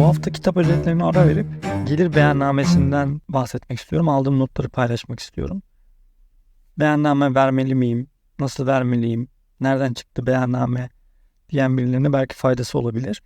Bu hafta kitap özetlerine ara verip gelir beyannamesinden bahsetmek istiyorum. Aldığım notları paylaşmak istiyorum. Beyanname vermeli miyim? Nasıl vermeliyim? Nereden çıktı beyanname? Diyen birilerine belki faydası olabilir.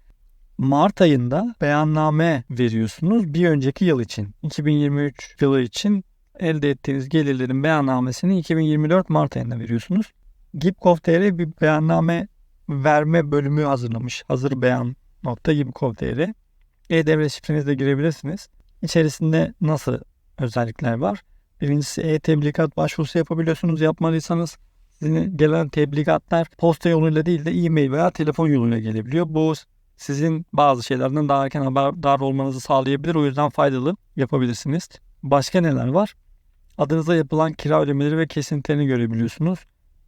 Mart ayında beyanname veriyorsunuz bir önceki yıl için. 2023 yılı için elde ettiğiniz gelirlerin beyannamesini 2024 Mart ayında veriyorsunuz. Gipkov.tr bir beyanname verme bölümü hazırlamış. Hazır beyan nokta gipkov.tr E-Devlet şifrenizle girebilirsiniz. İçerisinde nasıl özellikler var? Birincisi e-tebligat başvurusu yapabiliyorsunuz. Yapmadıysanız sizin gelen tebligatlar posta yoluyla değil de e-mail veya telefon yoluyla gelebiliyor. Bu sizin bazı şeylerden daha erken haberdar olmanızı sağlayabilir. O yüzden faydalı yapabilirsiniz. Başka neler var? Adınıza yapılan kira ödemeleri ve kesintilerini görebiliyorsunuz.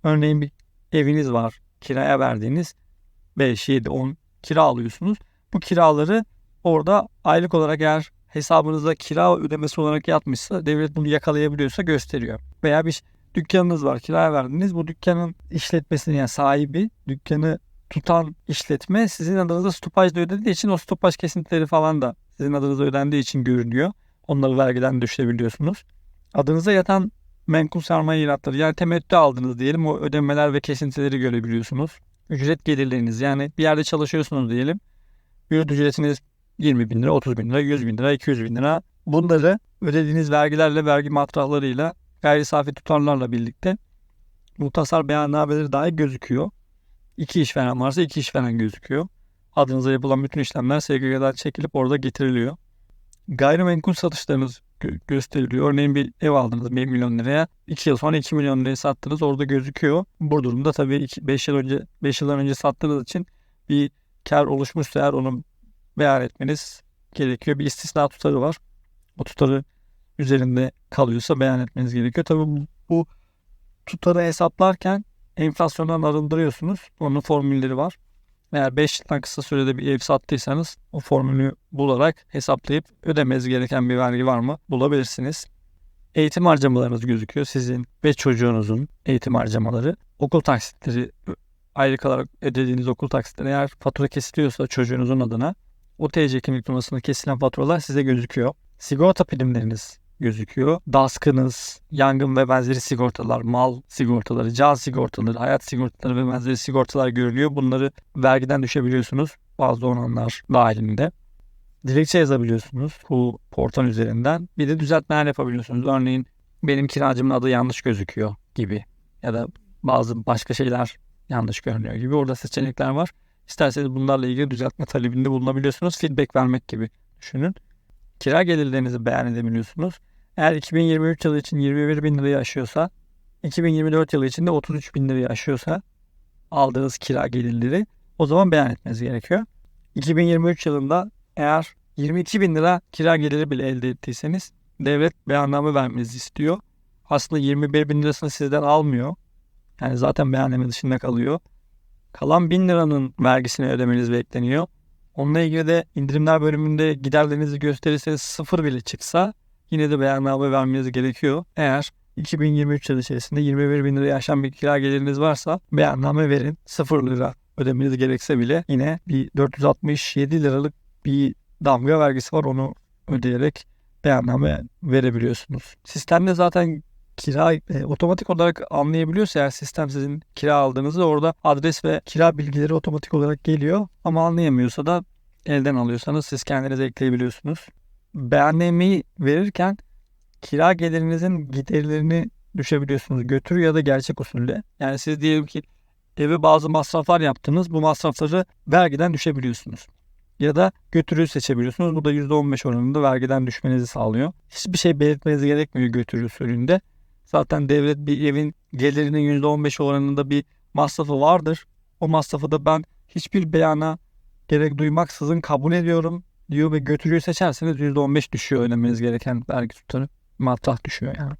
Örneğin bir eviniz var. Kiraya verdiğiniz 5, 7, 10 kira alıyorsunuz. Bu kiraları orada aylık olarak eğer hesabınıza kira ödemesi olarak yatmışsa devlet bunu yakalayabiliyorsa gösteriyor. Veya bir dükkanınız var kiraya verdiniz. Bu dükkanın işletmesinin yani sahibi dükkanı tutan işletme sizin adınıza stopajla ödediği için o stopaj kesintileri falan da sizin adınıza ödendiği için görünüyor. Onları vergiden düşürebiliyorsunuz. Adınıza yatan menkul sermaye iratları yani temettü aldınız diyelim o ödemeler ve kesintileri görebiliyorsunuz. Ücret gelirleriniz yani bir yerde çalışıyorsunuz diyelim. Yurt ücretiniz 20 bin lira, 30 bin lira, 100 bin lira, 200 bin lira. Bunları ödediğiniz vergilerle, vergi matrahlarıyla, gayri safi tutarlarla birlikte muhtasar beyannameleri dahi gözüküyor. İki işveren varsa iki işveren gözüküyor. Adınıza yapılan bütün işlemler SGK'dan çekilip orada getiriliyor. Gayrimenkul satışlarınız gö- gösteriliyor. Örneğin bir ev aldınız 1 milyon liraya. 2 yıl sonra 2 milyon liraya sattınız orada gözüküyor. Bu durumda tabii 5 yıl önce 5 yıldan önce sattığınız için bir kar oluşmuşsa eğer onu beyan etmeniz gerekiyor. Bir istisna tutarı var. O tutarı üzerinde kalıyorsa beyan etmeniz gerekiyor. Tabii bu, tutarı hesaplarken enflasyondan arındırıyorsunuz. Onun formülleri var. Eğer 5 yıldan kısa sürede bir ev sattıysanız o formülü bularak hesaplayıp ödemeniz gereken bir vergi var mı bulabilirsiniz. Eğitim harcamalarınız gözüküyor. Sizin ve çocuğunuzun eğitim harcamaları. Okul taksitleri ayrı olarak ödediğiniz okul taksitleri eğer fatura kesiliyorsa çocuğunuzun adına o TC kimlik numarasına kesilen faturalar size gözüküyor. Sigorta primleriniz gözüküyor. DASK'ınız, yangın ve benzeri sigortalar, mal sigortaları, can sigortaları, hayat sigortaları ve benzeri sigortalar görülüyor. Bunları vergiden düşebiliyorsunuz bazı donanımlar dahilinde. Dilekçe yazabiliyorsunuz bu portal üzerinden. Bir de düzeltmeler yapabiliyorsunuz. Örneğin benim kiracımın adı yanlış gözüküyor gibi ya da bazı başka şeyler yanlış görünüyor gibi. Orada seçenekler var. İsterseniz bunlarla ilgili düzeltme talebinde bulunabiliyorsunuz. Feedback vermek gibi düşünün. Kira gelirlerinizi beyan edebiliyorsunuz. Eğer 2023 yılı için 21 bin lirayı aşıyorsa, 2024 yılı için de 33 bin lirayı aşıyorsa aldığınız kira gelirleri o zaman beyan etmeniz gerekiyor. 2023 yılında eğer 22 bin lira kira geliri bile elde ettiyseniz devlet beyanname vermenizi istiyor. Aslında 21 bin lirasını sizden almıyor. Yani zaten beyanname dışında kalıyor. Kalan 1000 liranın vergisini ödemeniz bekleniyor. Onunla ilgili de indirimler bölümünde giderlerinizi gösterirseniz sıfır bile çıksa yine de beyanname vermeniz gerekiyor. Eğer 2023 yılı içerisinde 21 bin liraya aşan bir kira geliriniz varsa beyanname verin. Sıfır lira ödemeniz gerekse bile yine bir 467 liralık bir damga vergisi var. Onu ödeyerek beyanname verebiliyorsunuz. Sistemde zaten kira e, otomatik olarak anlayabiliyorsa eğer sistem sizin kira aldığınızı orada adres ve kira bilgileri otomatik olarak geliyor. Ama anlayamıyorsa da elden alıyorsanız siz kendiniz ekleyebiliyorsunuz. Beyannameyi verirken kira gelirinizin giderlerini düşebiliyorsunuz. Götür ya da gerçek usulle. Yani siz diyelim ki eve bazı masraflar yaptınız. Bu masrafları vergiden düşebiliyorsunuz. Ya da götürü seçebiliyorsunuz. Bu da %15 oranında vergiden düşmenizi sağlıyor. Hiçbir şey belirtmeniz gerekmiyor götürü usulünde. Zaten devlet bir evin gelirinin %15 oranında bir masrafı vardır. O masrafı da ben hiçbir beyana gerek duymaksızın kabul ediyorum diyor ve götürüyor seçerseniz %15 düşüyor ödemeniz gereken vergi tutarı. Matrah düşüyor yani.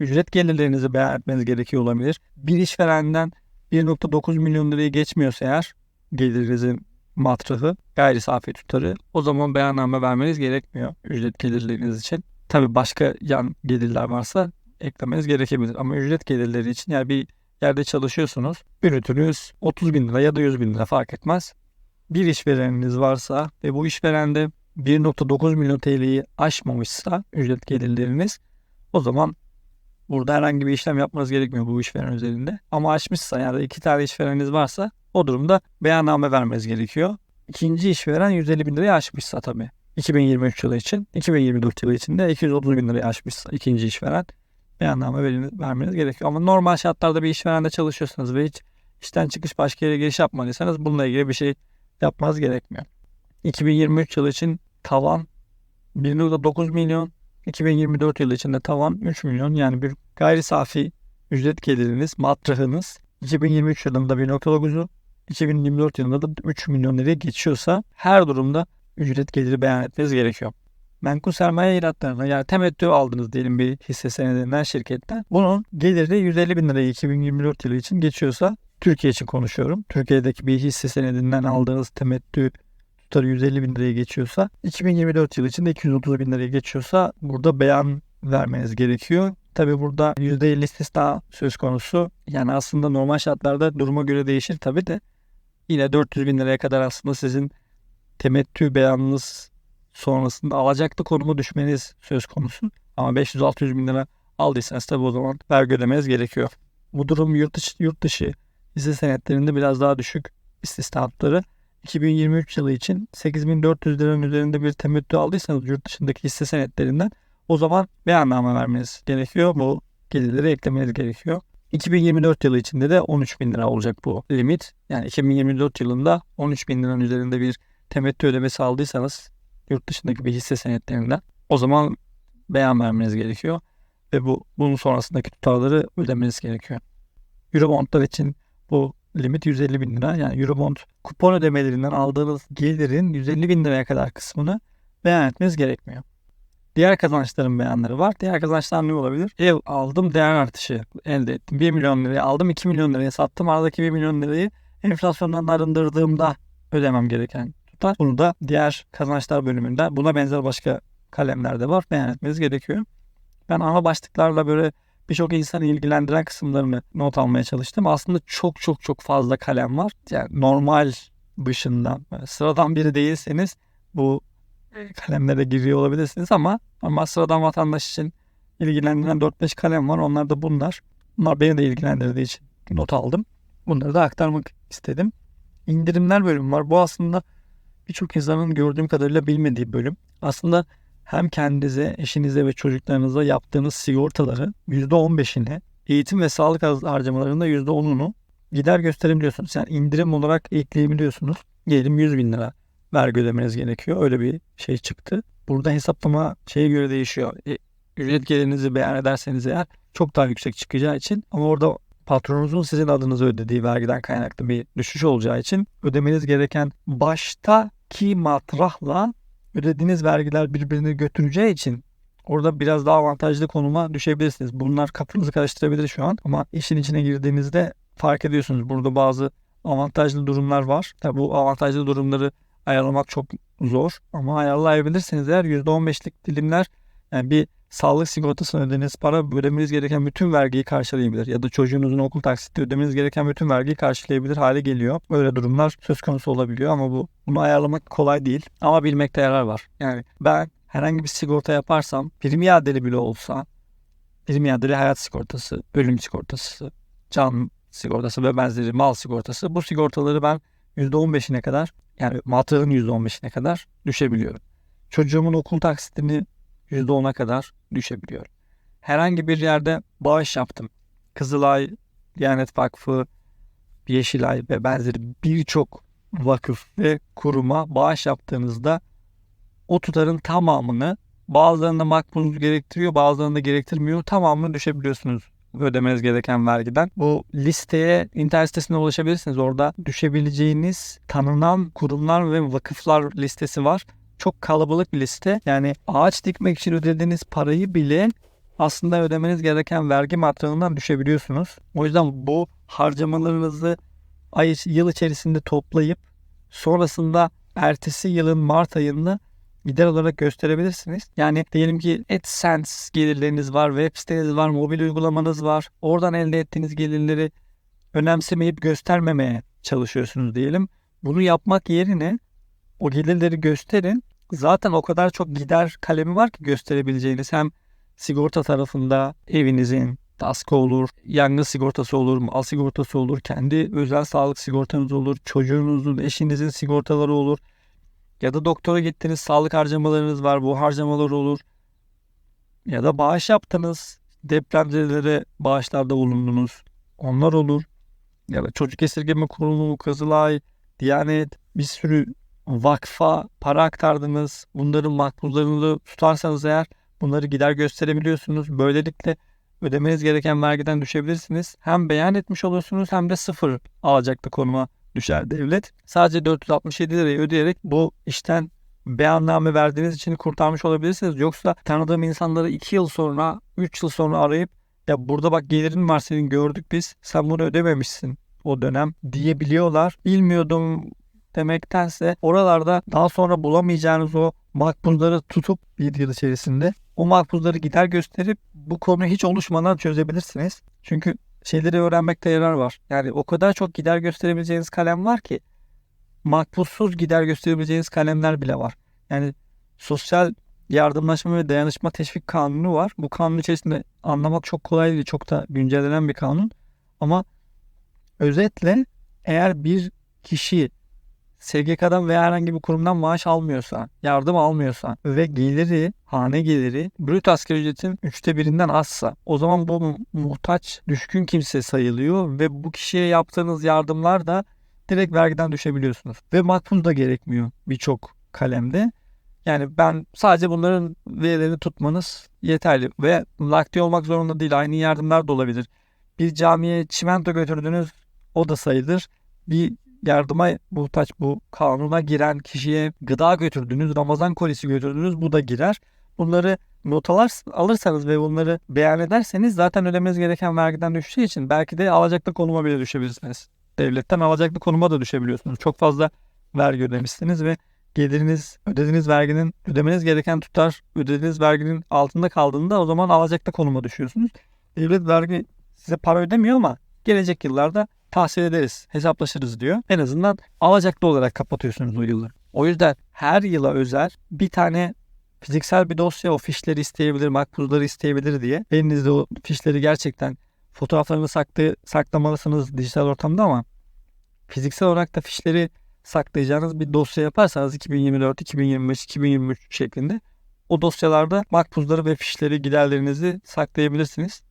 Ücret gelirlerinizi beyan etmeniz gerekiyor olabilir. Bir işverenden 1.9 milyon lirayı geçmiyorsa eğer gelirinizin matrahı, gayri safi tutarı o zaman beyanname vermeniz gerekmiyor ücret gelirleriniz için. Tabii başka yan gelirler varsa eklemeniz gerekebilir. Ama ücret gelirleri için yani bir yerde çalışıyorsunuz. Brütünüz 30 bin lira ya da 100 bin lira fark etmez. Bir işvereniniz varsa ve bu işverende 1.9 milyon TL'yi aşmamışsa ücret gelirleriniz o zaman burada herhangi bir işlem yapmanız gerekmiyor bu işveren üzerinde. Ama aşmışsa yani iki tane işvereniniz varsa o durumda beyanname vermeniz gerekiyor. İkinci işveren 150 bin lirayı aşmışsa tabii. 2023 yılı için, 2024 yılı için de 230 bin lirayı aşmışsa ikinci işveren beyanname veriniz, vermeniz gerekiyor. Ama normal şartlarda bir işverende çalışıyorsanız ve hiç işten çıkış başka yere giriş yapmadıysanız bununla ilgili bir şey yapmanız gerekmiyor. 2023 yılı için tavan 1.9 milyon, 2024 yılı için de tavan 3 milyon. Yani bir gayri safi ücret geliriniz, matrahınız 2023 yılında 1.9'u, 2024 yılında da 3 milyon liraya geçiyorsa her durumda ücret geliri beyan etmeniz gerekiyor. Menkul sermaye iratlarına yani temettü aldınız diyelim bir hisse senedinden şirketten. Bunun geliri 150 bin lirayı 2024 yılı için geçiyorsa Türkiye için konuşuyorum. Türkiye'deki bir hisse senedinden aldığınız temettü tutarı 150 bin liraya geçiyorsa 2024 yılı içinde 230 bin liraya geçiyorsa burada beyan vermeniz gerekiyor. Tabi burada %50 istisna söz konusu. Yani aslında normal şartlarda duruma göre değişir tabi de yine 400 bin liraya kadar aslında sizin temettü beyanınız sonrasında alacaklı konuma düşmeniz söz konusu. Ama 500-600 bin lira aldıysanız tabi o zaman vergi ödemeniz gerekiyor. Bu durum yurt dışı, yurt dışı hisse senetlerinde biraz daha düşük istisnatları. 2023 yılı için 8400 liranın üzerinde bir temettü aldıysanız yurt dışındaki hisse senetlerinden o zaman beyanname vermeniz gerekiyor. Bu gelirleri eklemeniz gerekiyor. 2024 yılı içinde de 13 bin lira olacak bu limit. Yani 2024 yılında 13 bin liranın üzerinde bir temettü ödemesi aldıysanız yurt dışındaki bir hisse senetlerinden o zaman beyan vermeniz gerekiyor. Ve bu bunun sonrasındaki tutarları ödemeniz gerekiyor. Eurobondlar için bu limit 150 bin lira. Yani Eurobond kupon ödemelerinden aldığınız gelirin 150 bin liraya kadar kısmını beyan etmeniz gerekmiyor. Diğer kazançların beyanları var. Diğer kazançlar ne olabilir? Ev aldım, değer artışı elde ettim. 1 milyon liraya aldım, 2 milyon liraya sattım. Aradaki 1 milyon lirayı enflasyondan arındırdığımda ödemem gereken tutar. Bunu da diğer kazançlar bölümünde buna benzer başka kalemlerde var. Beyan etmeniz gerekiyor. Ben ana başlıklarla böyle birçok insanı ilgilendiren kısımlarını not almaya çalıştım. Aslında çok çok çok fazla kalem var. Yani normal dışından sıradan biri değilseniz bu kalemlere giriyor olabilirsiniz ama ama sıradan vatandaş için ilgilendiren 4-5 kalem var. Onlar da bunlar. Bunlar beni de ilgilendirdiği için not aldım. Bunları da aktarmak istedim. İndirimler bölümü var. Bu aslında birçok insanın gördüğüm kadarıyla bilmediği bölüm. Aslında hem kendinize, eşinize ve çocuklarınıza yaptığınız sigortaları %15'ini, eğitim ve sağlık harcamalarında %10'unu gider gösterebiliyorsunuz. Yani indirim olarak ekleyebiliyorsunuz. Diyelim 100 bin lira vergi ödemeniz gerekiyor. Öyle bir şey çıktı. Burada hesaplama şeye göre değişiyor. E, ücret gelirinizi beyan ederseniz eğer çok daha yüksek çıkacağı için ama orada patronunuzun sizin adınızı ödediği vergiden kaynaklı bir düşüş olacağı için ödemeniz gereken baştaki matrahla ödediğiniz vergiler birbirini götüreceği için orada biraz daha avantajlı konuma düşebilirsiniz. Bunlar kafanızı karıştırabilir şu an ama işin içine girdiğinizde fark ediyorsunuz. Burada bazı avantajlı durumlar var. Tabi bu avantajlı durumları ayarlamak çok zor ama ayarlayabilirseniz eğer %15'lik dilimler yani bir sağlık sigortasını ödediğiniz para ödemeniz gereken bütün vergiyi karşılayabilir. Ya da çocuğunuzun okul taksitti ödemeniz gereken bütün vergiyi karşılayabilir hale geliyor. Böyle durumlar söz konusu olabiliyor ama bu bunu ayarlamak kolay değil. Ama bilmekte yarar var. Yani ben herhangi bir sigorta yaparsam prim iadeli bile olsa prim iadeli hayat sigortası, ölüm sigortası, can sigortası ve benzeri mal sigortası bu sigortaları ben %15'ine kadar yani matrağın %15'ine kadar düşebiliyorum. Çocuğumun okul taksitini %10'a kadar düşebiliyor. Herhangi bir yerde bağış yaptım. Kızılay, Diyanet Vakfı, Yeşilay ve benzeri birçok vakıf ve kuruma bağış yaptığınızda o tutarın tamamını bazılarında makbul gerektiriyor bazılarında gerektirmiyor tamamını düşebiliyorsunuz ödemeniz gereken vergiden. Bu listeye internet sitesine ulaşabilirsiniz. Orada düşebileceğiniz tanınan kurumlar ve vakıflar listesi var çok kalabalık bir liste. Yani ağaç dikmek için ödediğiniz parayı bile aslında ödemeniz gereken vergi matrağından düşebiliyorsunuz. O yüzden bu harcamalarınızı ay yıl içerisinde toplayıp sonrasında ertesi yılın Mart ayında gider olarak gösterebilirsiniz. Yani diyelim ki AdSense gelirleriniz var, web siteniz var, mobil uygulamanız var. Oradan elde ettiğiniz gelirleri önemsemeyip göstermemeye çalışıyorsunuz diyelim. Bunu yapmak yerine o gelirleri gösterin zaten o kadar çok gider kalemi var ki gösterebileceğiniz hem sigorta tarafında evinizin kaskı olur, yangın sigortası olur, mal sigortası olur, kendi özel sağlık sigortanız olur, çocuğunuzun, eşinizin sigortaları olur. Ya da doktora gittiniz, sağlık harcamalarınız var, bu harcamalar olur. Ya da bağış yaptınız, depremzelere bağışlarda bulundunuz. Onlar olur. Ya da çocuk esirgeme kurumu, Kızılay, Diyanet, bir sürü vakfa para aktardınız. Bunların makbuzlarını tutarsanız eğer bunları gider gösterebiliyorsunuz. Böylelikle ödemeniz gereken vergiden düşebilirsiniz. Hem beyan etmiş olursunuz hem de sıfır alacaklı konuma düşer devlet. Sadece 467 lirayı ödeyerek bu işten beyanname verdiğiniz için kurtarmış olabilirsiniz. Yoksa tanıdığım insanları 2 yıl sonra, 3 yıl sonra arayıp ya burada bak gelirin var senin gördük biz sen bunu ödememişsin o dönem diyebiliyorlar. Bilmiyordum demektense oralarda daha sonra bulamayacağınız o makbuzları tutup bir yıl içerisinde o makbuzları gider gösterip bu konuyu hiç oluşmadan çözebilirsiniz. Çünkü şeyleri öğrenmekte yarar var. Yani o kadar çok gider gösterebileceğiniz kalem var ki makbuzsuz gider gösterebileceğiniz kalemler bile var. Yani sosyal yardımlaşma ve dayanışma teşvik kanunu var. Bu kanun içerisinde anlamak çok kolay değil. Çok da güncellenen bir kanun. Ama özetle eğer bir kişi SGK'dan veya herhangi bir kurumdan maaş almıyorsa, yardım almıyorsa ve geliri, hane geliri brüt asgari ücretin üçte birinden azsa o zaman bu muhtaç, düşkün kimse sayılıyor ve bu kişiye yaptığınız yardımlar da direkt vergiden düşebiliyorsunuz. Ve makbul da gerekmiyor birçok kalemde. Yani ben sadece bunların verilerini tutmanız yeterli. Ve lakti olmak zorunda değil. Aynı yardımlar da olabilir. Bir camiye çimento götürdünüz o da sayılır. Bir yardıma muhtaç bu kanuna giren kişiye gıda götürdünüz, Ramazan kolisi götürdünüz bu da girer. Bunları notalar alırsanız ve bunları beyan ederseniz zaten ödemeniz gereken vergiden düşeceği için belki de alacaklı konuma bile düşebilirsiniz. Devletten alacaklı konuma da düşebiliyorsunuz. Çok fazla vergi ödemişsiniz ve geliriniz, ödediğiniz verginin, ödemeniz gereken tutar, ödediğiniz verginin altında kaldığında o zaman alacaklı konuma düşüyorsunuz. Devlet vergi size para ödemiyor ama gelecek yıllarda tahsil ederiz, hesaplaşırız diyor. En azından alacaklı olarak kapatıyorsunuz o yılları. O yüzden her yıla özel bir tane fiziksel bir dosya o fişleri isteyebilir, makbuzları isteyebilir diye. Elinizde o fişleri gerçekten fotoğraflarını saklı, saklamalısınız dijital ortamda ama fiziksel olarak da fişleri saklayacağınız bir dosya yaparsanız 2024, 2025, 2023 şeklinde o dosyalarda makbuzları ve fişleri, giderlerinizi saklayabilirsiniz.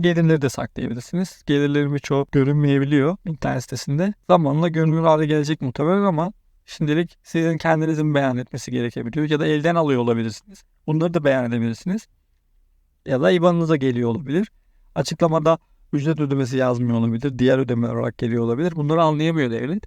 Gelirleri de saklayabilirsiniz. Gelirlerin birçoğu görünmeyebiliyor internet sitesinde. Zamanla görünür hale gelecek muhtemelen ama şimdilik sizin kendinizin beyan etmesi gerekebiliyor. Ya da elden alıyor olabilirsiniz. Bunları da beyan edebilirsiniz. Ya da IBAN'ınıza geliyor olabilir. Açıklamada ücret ödemesi yazmıyor olabilir. Diğer ödeme olarak geliyor olabilir. Bunları anlayamıyor devlet.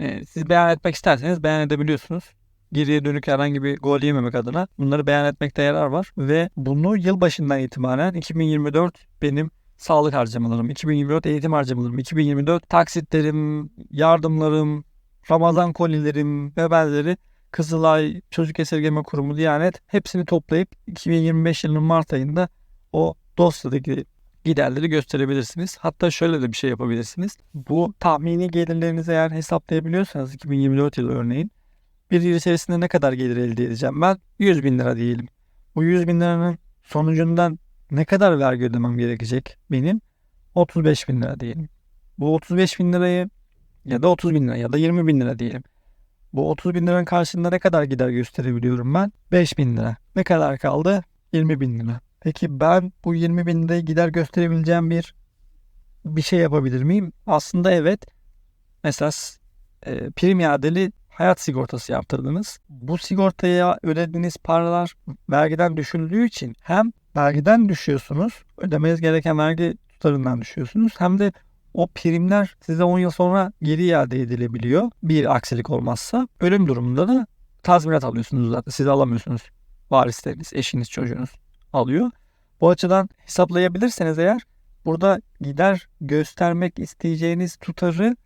Ee, siz beyan etmek isterseniz beyan edebiliyorsunuz geriye dönük herhangi bir gol yememek adına bunları beyan etmekte yarar var. Ve bunu yılbaşından itibaren 2024 benim sağlık harcamalarım, 2024 eğitim harcamalarım, 2024 taksitlerim, yardımlarım, Ramazan kolilerim ve benzeri Kızılay, Çocuk Esirgeme Kurumu, Diyanet hepsini toplayıp 2025 yılının Mart ayında o dosyadaki giderleri gösterebilirsiniz. Hatta şöyle de bir şey yapabilirsiniz. Bu tahmini gelirlerinizi eğer hesaplayabiliyorsanız 2024 yılı örneğin bir yıl içerisinde ne kadar gelir elde edeceğim ben? 100 bin lira diyelim. Bu 100 bin liranın sonucundan ne kadar vergi ödemem gerekecek benim? 35 bin lira diyelim. Bu 35 bin lirayı ya da 30 bin lira ya da 20 bin lira diyelim. Bu 30 bin liranın karşılığında ne kadar gider gösterebiliyorum ben? 5 bin lira. Ne kadar kaldı? 20 bin lira. Peki ben bu 20 bin lirayı gider gösterebileceğim bir bir şey yapabilir miyim? Aslında evet. Mesela e, prim iadeli hayat sigortası yaptırdınız. Bu sigortaya ödediğiniz paralar vergiden düşüldüğü için hem vergiden düşüyorsunuz, ödemeniz gereken vergi tutarından düşüyorsunuz hem de o primler size 10 yıl sonra geri iade edilebiliyor. Bir aksilik olmazsa ölüm durumunda da tazminat alıyorsunuz zaten. Siz alamıyorsunuz. Varisleriniz, eşiniz, çocuğunuz alıyor. Bu açıdan hesaplayabilirseniz eğer burada gider göstermek isteyeceğiniz tutarı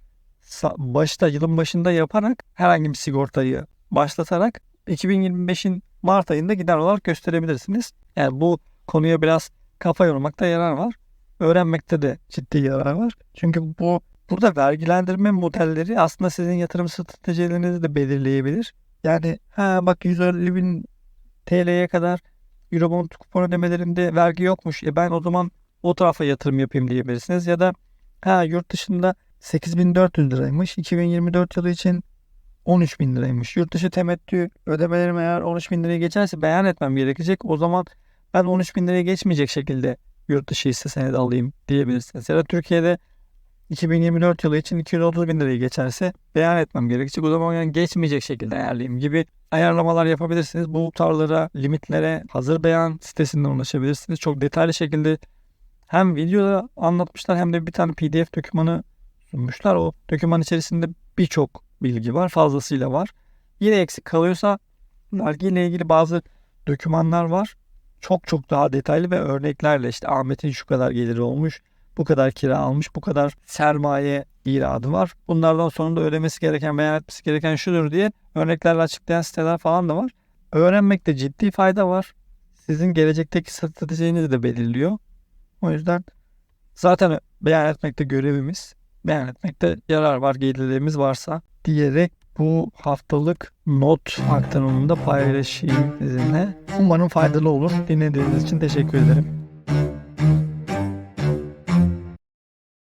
başta yılın başında yaparak herhangi bir sigortayı başlatarak 2025'in Mart ayında gider olarak gösterebilirsiniz. Yani bu konuya biraz kafa yormakta yarar var. Öğrenmekte de ciddi yarar var. Çünkü bu burada vergilendirme modelleri aslında sizin yatırım stratejilerinizi de belirleyebilir. Yani ha bak 150 bin TL'ye kadar Eurobond kupon ödemelerinde vergi yokmuş. E ben o zaman o tarafa yatırım yapayım diyebilirsiniz. Ya da ha yurt dışında 8400 liraymış. 2024 yılı için 13 bin liraymış. Yurt dışı temettü ödemelerim eğer 13 bin liraya geçerse beyan etmem gerekecek. O zaman ben 13 bin liraya geçmeyecek şekilde yurt dışı hisse senedi alayım diyebilirsiniz. Ya da Türkiye'de 2024 yılı için 230 bin lirayı geçerse beyan etmem gerekecek. O zaman yani geçmeyecek şekilde ayarlayayım gibi ayarlamalar yapabilirsiniz. Bu tutarlara, limitlere hazır beyan sitesinden ulaşabilirsiniz. Çok detaylı şekilde hem videoda anlatmışlar hem de bir tane pdf dokümanı sunmuşlar. O doküman içerisinde birçok bilgi var. Fazlasıyla var. Yine eksik kalıyorsa vergiyle ilgili bazı dokümanlar var. Çok çok daha detaylı ve örneklerle işte Ahmet'in şu kadar geliri olmuş, bu kadar kira almış, bu kadar sermaye iradı var. Bunlardan sonunda ödemesi gereken, beyan etmesi gereken şudur diye örneklerle açıklayan siteler falan da var. Öğrenmekte ciddi fayda var. Sizin gelecekteki stratejinizi de belirliyor. O yüzden zaten beyan etmekte görevimiz. Beyan etmekte yarar var gelirlerimiz varsa diyerek bu haftalık not aktarımını da paylaşayım sizinle. Umarım faydalı olur. Dinlediğiniz için teşekkür ederim.